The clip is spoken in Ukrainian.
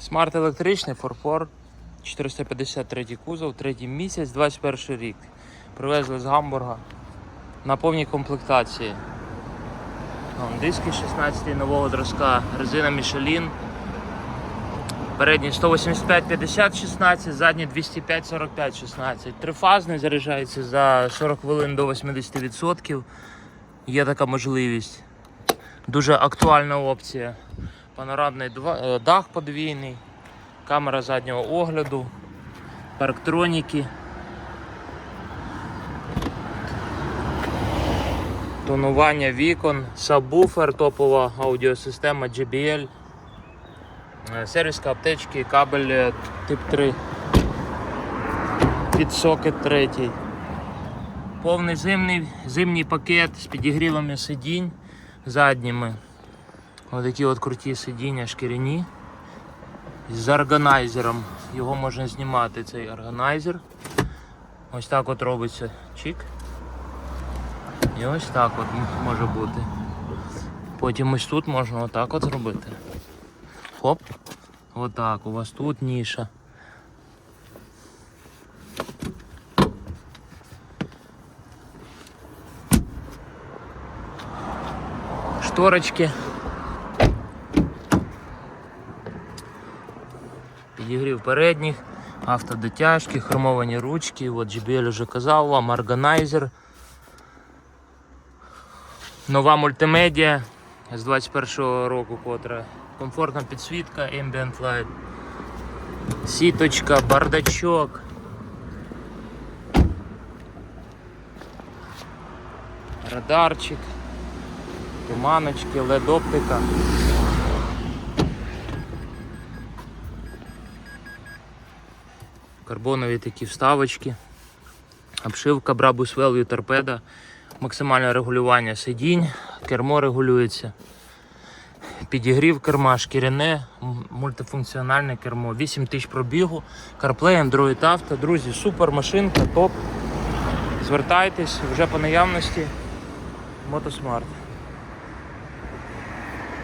Смарт електричний, форфор, 453 кузов, третій місяць, 21 рік. Привезли з Гамбурга на повній комплектації. Диски 16 нового зразка, резина Michelin. Передній 185 50 16, задній 205 45 16. Трифазний заряджається за 40 хвилин до 80%. Є така можливість. Дуже актуальна опція. Панорамний е, дах подвійний, камера заднього огляду, парктроніки. Тонування вікон, сабвуфер, топова аудіосистема JBL, е, сервіска аптечки, кабель е, тип 3, під сокет третій. Повний зимний, зимній пакет з підігрівами сидінь задніми. Ось такі от круті сидіння шкіряні. З органайзером. Його можна знімати, цей органайзер. Ось так от робиться чик. І ось так от може бути. Потім ось тут можна отак от зробити. Хоп. Отак. У вас тут ніша. Шторочки. Підігрів передніх, автодотяжки, хромовані ручки, от JBL вже казав вам, органайзер. Нова мультимедіа з 21-го року, котра. Комфортна підсвітка, Ambient Light. Сіточка, бардачок. Радарчик, туманочки, LED-оптика. Карбонові такі вставочки. Обшивка Brabus Value торпеда. Максимальне регулювання сидінь, кермо регулюється. Підігрів керма, шкіряне, мультифункціональне кермо. 8 тисяч пробігу, CarPlay, Android Auto. Друзі, супер машинка, топ. Звертайтесь вже по наявності. Мотосмарт.